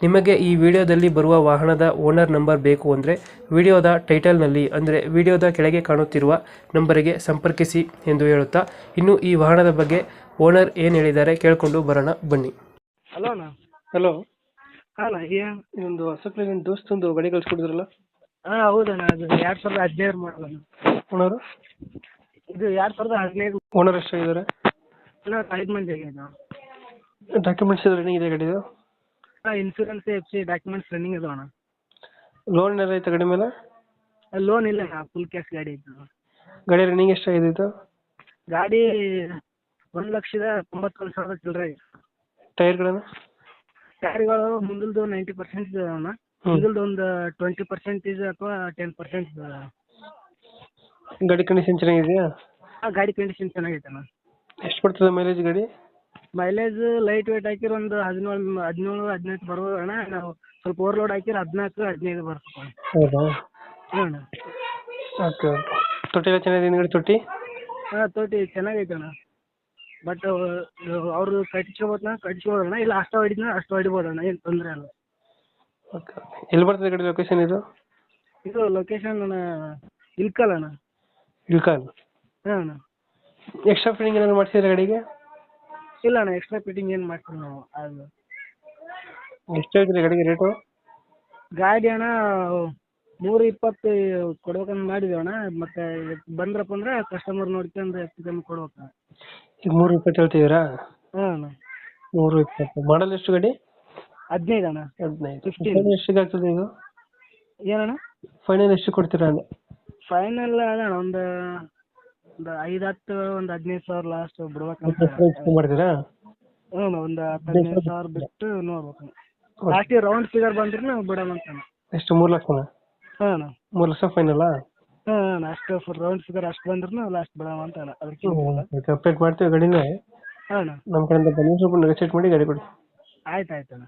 ನಿಮಗೆ ಈ ವಿಡಿಯೋದಲ್ಲಿ ಬರುವ ವಾಹನದ ಓನರ್ ನಂಬರ್ ಬೇಕು ಅಂದರೆ ವಿಡಿಯೋದ ಟೈಟಲ್ನಲ್ಲಿ ಅಂದರೆ ವಿಡಿಯೋದ ಕೆಳಗೆ ಕಾಣುತ್ತಿರುವ ನಂಬರಿಗೆ ಸಂಪರ್ಕಿಸಿ ಎಂದು ಹೇಳುತ್ತಾ ಇನ್ನು ಈ ವಾಹನದ ಬಗ್ಗೆ ಓನರ್ ಏನು ಹೇಳಿದ್ದಾರೆ ಕೇಳಿಕೊಂಡು ಬರೋಣ ಬನ್ನಿ. ಹಲೋ ಅಣ್ಣ. ಹಲೋ. ಹಾಂ ಏನು ಇದೊಂದು ಹೊಸಕ್ಲಿ ನಿಮ್ಮ ದೋಸ್ತೊಂದು ಗಾಡಿ ಕಳ್ಸಿಕೊಡಿದ್ರಲ್ಲ? ಹಾಂ ಹೌದಣ್ಣ ಅದು ಎರಡು ಸಾವಿರದ ಹದಿನೈದು ಮಾಡಲ್ಲ ಓನರು? ಇದು ಎರಡು ಸಾವಿರದ ಹದಿನೈದು ಓನರ್ ಎಷ್ಟಾಗಿದ್ದಾರೆ? ಅಣ್ಣ ಐದು ಮಂದಿ ಆಗಿದೆ ಡಾಕ್ಯುಮೆಂಟ್ಸ್ ಇದ್ರೆ ಇದೆ ಗಾಡಿದು? Insurance F C documents running ಅದಾವ ಅಣ್ಣ. ಲೋನ್ ಏನಾರ ಐತೆ ಗಾಡಿ ಮೇಲೆ? ಲೋನ್ ಇಲ್ಲ ಫುಲ್ ಕ್ಯಾಶ್ ಗಾಡಿ ಐತೆ ಅಣ್ಣ. ಗಾಡಿ ರನ್ನಿಂಗ್ ಎಷ್ಟಾಗಿದೆ ಇದು? ಗಾಡಿ ಒಂದು ಲಕ್ಷದ ತೊಂಬತ್ತೊಂದು ಸಾವಿರದ ಚಿಲ್ಲರೆ ಟೈರ್ಗಳನ್ನು? ಟೈರ್ಗಳು ಮುಂದಲ್ದು ನೈಂಟಿ ಪರ್ಸೆಂಟ್ ಅಣ್ಣ. ಮುಂದಲ್ದು ಒಂದು ಟ್ವೆಂಟಿ ಪರ್ಸೆಂಟೇಜ್ ಅಥವಾ ಟೆನ್ ಪರ್ಸೆಂಟ್ ಗಾಡಿ ಕಂಡೀಷನ್ ಚೆನ್ನಾಗಿದೆಯಾ? ಗಾಡಿ ಕಂಡೀಷನ್ ಚೆನ್ನಾಗೈತೆ ಅಣ್ಣ. ಎಷ್ಟು ಕೊಡ್ತದೆ ಮೈಲೇಜ್ ಗಾಡಿ? ಮೈಲೇಜ್ ಲೈಟ್ ವೇಟ್ ಹಾಕಿರ ಒಂದು ಹದಿನೇಳು ಹದಿನೇಳು ಹದಿನೆಂಟು ಬರ್ಬೋದು ಅಣ್ಣ. ನಾವು ಸ್ವಲ್ಪ ಓವರ್ಲೋಡ್ ಹಾಕಿರ ಹದಿನಾಲ್ಕು ಹದಿನೈದು ಬರ್ತದೆ ಅಣ್ಣ. ಹೌದಾ? ಹ್ಞೂ ಅಣ್ಣ. Okay okay. ತೊಟ್ಟಿ ಎಲ್ಲ ಚೆನ್ನಾಗಿದೆ ಹಿಂದ್ಗಡೆ ತೊಟ್ಟಿ? ಹಾಂ ತೋಟಿ ಚೆನ್ನಾಗೈತೆ ಅಣ್ಣ. ಬಟ್ ಅವರು ಕಟ್ಸ್ಕೊಬೋದಣ್ಣ ಕಟ್ಸ್ಕೊಬೋದಣ್ಣ ಇಲ್ಲ ಅಷ್ಟು ಹೊಡಿದ್ನ ಅಷ್ಟು ಹೊಡಿಬೋದಣ್ಣ ಏನು ತೊಂದರೆ ಇಲ್ಲ. ಓಕೆ ಎಲ್ಲಿ ಬರ್ತದೆ ಕಡೆ ಲೊಕೇಶನ್ ಇದು? ಇದು ಲೊಕೇಶನ್ ಅಣ್ಣ ಇಲ್ಕಲ್ ಅಣ್ಣ. ಇಳ್ಕಾಲ್? ಹಾಂ ಅಣ್ಣ. ಎಕ್ಸ್ಟ್ರಾ ಫಿಟ್ಟಿಂಗ್ ಏನಾದ್ರು ಮಾಡಿಸಿದ್ರೆ ಗಾಡಿಗೆ? ಇಲ್ಲ ಅಣ್ಣ ಎಕ್ಸ್ಟ್ರಾ ಫಿಟ್ಟಿಂಗ್ ಏನು ಮಾಡ್ತೀವಿ ನಾವು ಅದು. ಎಷ್ಟು ಹೇಳ್ತೀರಿ ಗಾಡಿಗೆ ರೇಟು ಗಾಡಿ ಅಣ್ಣ ಮೂರು ಇಪ್ಪತ್ತು ಕೊಡ್ಬೇಕಂತ ಮಾಡಿದ್ದೀವಿ ಅಣ್ಣ ಮತ್ತೆ ಬಂದ್ರಪ್ಪ ಅಂದ್ರೆ ಕಸ್ಟಮರ್ ನೋಡ್ಕೊಂಡು ಹೆಚ್ಚು ಕಮ್ಮಿ ಕೊಡ್ಬೇಕು ಅಣ್ಣ. ಈಗ ಮೂರು ಇಪ್ಪತ್ತು ಹೇಳ್ತಿದ್ದೀರಾ? ಹಾಂ ಅಣ್ಣ. ಮೂರು ಇಪ್ಪತ್ತು. ಮಾಡಲ್ ಎಷ್ಟು ಗಾಡಿ? ಹದಿನೈದು ಅಣ್ಣ. ಹದಿನೈದು. 15. ಫೈನಲ್ ಎಷ್ಟಿಗೆ ಆಗ್ತದೆ ಇದು? ಏನಣ್ಣ? ಫೈನಲ್ ಎಷ್ಟು ಕೊಡ್ತೀರಾ ಅಂದೆ? ಫೈನಲ್ ಅಣ್ಣ ಒಂದು ಒಂದು ಐದು ಹತ್ತು ಒಂದು ಹದಿನೈದು ಸಾವಿರ ಲಾಸ್ಟ್ ಬಿಡ್ಬೇಕಂತ ಮಾಡ್ತೀರಾ ಹ್ಞೂ ಒಂದು ಹತ್ತು ಹದಿನೈದು ಸಾವಿರ ಬಿಟ್ಟು ನೋಡ್ಬೇಕು ಲಾಸ್ಟಿಗೆ ರೌಂಡ್ ಫಿಗರ್ ಬಂದ್ರೆ ನಾವು ಬಿಡೋಣಂತ ಅಣ್ಣ ಎಷ್ಟು ಮೂರು ಲಕ್ಷನಾ? ಹಾಂ ಮೂರು ಲಕ್ಷ ಫೈನಲಾ ಹಾಂ ಅಷ್ಟು ರೌಂಡ್ ಫಿಗರ್ ಅಷ್ಟ್ ಬಂದ್ರೆ ಲಾಸ್ಟ್ ಬಿಡೋಣ ಅಂತ ಅದಕ್ಕೆ ಅಪ್ಡೇಟ್ ಮಾಡ್ತೀವಿ ಗಾಡಿನ. ಹಾಂ ನಮ್ಮ ಕಡೆಯಿಂದ ಬಂದು ಸ್ವಲ್ಪ ನೆಗೋಸಿಯೇಟ್ ಮಾಡಿ ಗಾಡಿ ಕೊಡಿ. ಆಯ್ತು ಆಯ್ತು ಅಣ್ಣ.